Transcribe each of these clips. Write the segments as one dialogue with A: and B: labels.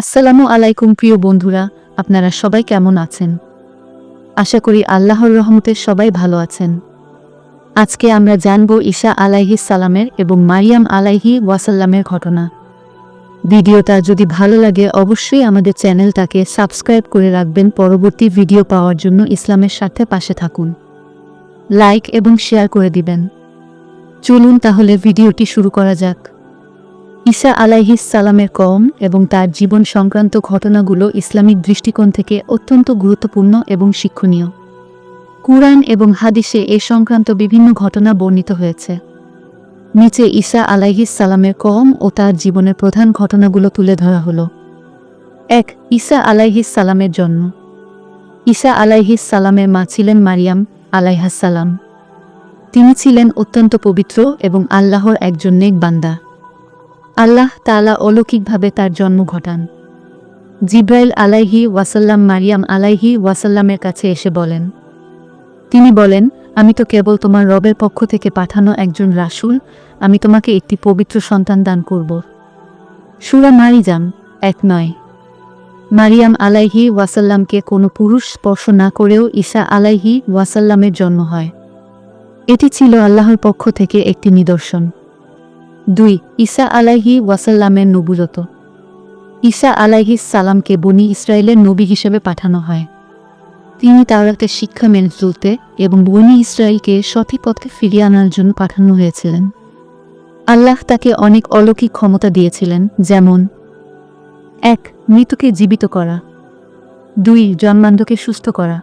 A: আসসালামু আলাইকুম প্রিয় বন্ধুরা, আপনারা সবাই কেমন আছেন? আশা করি আল্লাহর রহমতে সবাই ভালো আছেন। আজকে আমরা জানব ঈশা আলাইহি সালামের এবং মারিয়াম আলাইহি ওয়াসাল্লামের ঘটনা। ভিডিওটা যদি ভালো লাগে, অবশ্যই আমাদের চ্যানেলটাকে সাবস্ক্রাইব করে রাখবেন। পরবর্তী ভিডিও পাওয়ার জন্য ইসলামের সাথে পাশে থাকুন। লাইক এবং শেয়ার করে দিবেন। চলুন তাহলে ভিডিওটি শুরু করা যাক। ঈসা সালামের কম এবং তার জীবন সংক্রান্ত ঘটনাগুলো ইসলামিক দৃষ্টিকোণ থেকে অত্যন্ত গুরুত্বপূর্ণ এবং শিক্ষণীয়। কুরআন এবং হাদিসে এ সংক্রান্ত বিভিন্ন ঘটনা বর্ণিত হয়েছে। নিচে ঈসা সালামের কম ও তার জীবনের প্রধান ঘটনাগুলো তুলে ধরা হলো। এক, ঈসা সালামের জন্ম। ঈসা সালামের মা ছিলেন মারিয়াম সালাম। তিনি ছিলেন অত্যন্ত পবিত্র এবং আল্লাহর একজন নেক বান্দা। আল্লাহ তালা অলৌকিকভাবে তার জন্ম ঘটান। জিব্রাইল আলাইহি ওয়াসাল্লাম মারিয়াম আলাইহি ওয়াসাল্লামের কাছে এসে বলেন, তিনি বলেন, আমি তো কেবল তোমার রবের পক্ষ থেকে পাঠানো একজন রাসূল, আমি তোমাকে একটি পবিত্র সন্তান দান করব। সুরা মারিজাম, এক নয়। মারিয়াম আলাইহি ওয়াসাল্লামকে কোনো পুরুষ স্পর্শ না করেও ঈশা আলাইহি ওয়াসাল্লামের জন্ম হয়। এটি ছিল আল্লাহর পক্ষ থেকে একটি নিদর্শন। দুই, ঈসা আলাইহি ওয়াসাল্লামের নবুরত ঈসা আলাইহি সালামকে বনি ইসরায়েলের নবী হিসেবে পাঠানো হয়। তিনি তাওরাতের শিক্ষা মেনে চলতে এবং বনি ইসরায়েলকে সঠিক পথে ফিরিয়ে আনার জন্য পাঠানো হয়েছিলেন। আল্লাহ তাকে অনেক অলৌকিক ক্ষমতা দিয়েছিলেন, যেমন, এক, মৃতকে জীবিত করা। দুই, জন্মান্ধকে সুস্থ করা।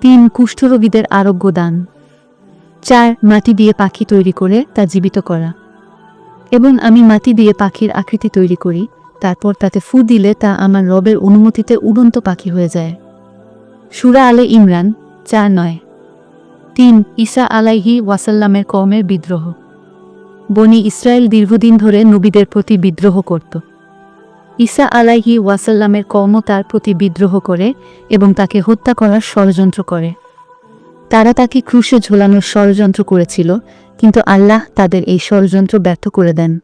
A: তিন, কুষ্ঠরোগীদের আরোগ্য দান। চার, মাটি দিয়ে পাখি তৈরি করে তা জীবিত করা। এবং আমি মাটি দিয়ে পাখির আকৃতি তৈরি করি, তারপর তাতে ফু দিলে তা আমার রবের অনুমতিতে উড়ন্ত পাখি হয়ে যায়। সুরা আলে ইমরান, চার নয়। তিন, ঈসা আলাইহি ওয়াসাল্লামের কমের বিদ্রোহ। বনি ইসরায়েল দীর্ঘদিন ধরে নবীদের প্রতি বিদ্রোহ করত। ঈসা আলাইহি ওয়াসাল্লামের কম তার প্রতি বিদ্রোহ করে এবং তাকে হত্যা করার ষড়যন্ত্র করে। তারা তাকে ক্রুশে ঝোলানোর ষড়যন্ত্র করেছিল কিন্তু আল্লাহ তাদের এই ষড়যন্ত্র ব্যর্থ করে দেন।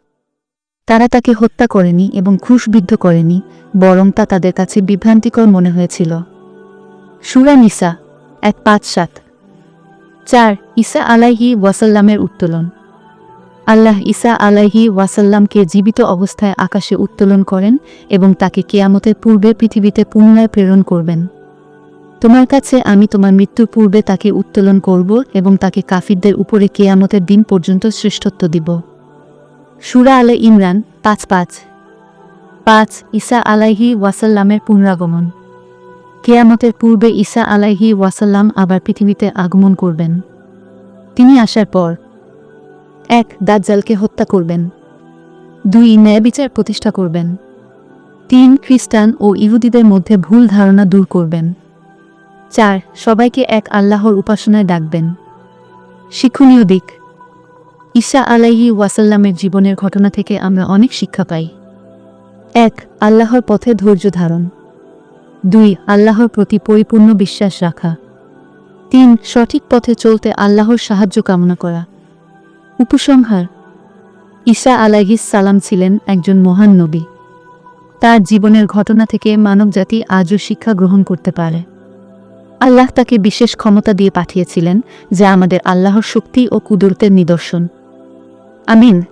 A: তারা তাকে হত্যা করেনি এবং খুশবিদ্ধ করেনি, বরং তা তাদের কাছে বিভ্রান্তিকর মনে হয়েছিল। সুরা নিসা, এক পাঁচ সাত। চার, ঈসা আলাইহি ওয়াসাল্লামের উত্তোলন। আল্লাহ ঈসা আলাইহি ওয়াসাল্লামকে জীবিত অবস্থায় আকাশে উত্তোলন করেন এবং তাকে কেয়ামতের পূর্বে পৃথিবীতে পুনরায় প্রেরণ করবেন। তোমার কাছে আমি তোমার মৃত্যুর পূর্বে তাকে উত্তোলন করব এবং তাকে কাফিরদের উপরে কেয়ামতের দিন পর্যন্ত শ্রেষ্ঠত্ব দিব। সুরা আলে ইমরান, পাঁচ পাঁচ। পাঁচ, ঈসা আলাইহি ওয়াসাল্লামের পুনরাগমন। কেয়ামতের পূর্বে ঈসা আলাইহি ওয়াসাল্লাম আবার পৃথিবীতে আগমন করবেন। তিনি আসার পর এক, দাজ্জালকে হত্যা করবেন। দুই, ন্যায় বিচার প্রতিষ্ঠা করবেন। তিন, খ্রিস্টান ও ইহুদিদের মধ্যে ভুল ধারণা দূর করবেন। চার, সবাইকে এক আল্লাহর উপাসনায় ডাকবেন। শিক্ষণীয় দিক ঈশা আলাইহি ওয়াসাল্লামের জীবনের ঘটনা থেকে আমরা অনেক শিক্ষা পাই। এক, আল্লাহর পথে ধৈর্য ধারণ। দুই, আল্লাহর প্রতি পরিপূর্ণ বিশ্বাস রাখা। তিন, সঠিক পথে চলতে আল্লাহর সাহায্য কামনা করা। উপসংহার ঈশা আলাইহিস সালাম ছিলেন একজন মহান নবী। তার জীবনের ঘটনা থেকে মানবজাতি আজও শিক্ষা গ্রহণ করতে পারে। আল্লাহ তাকে বিশেষ ক্ষমতা দিয়ে পাঠিয়েছিলেন যা আমাদের আল্লাহর শক্তি ও কুদরতের নিদর্শন। আমিন।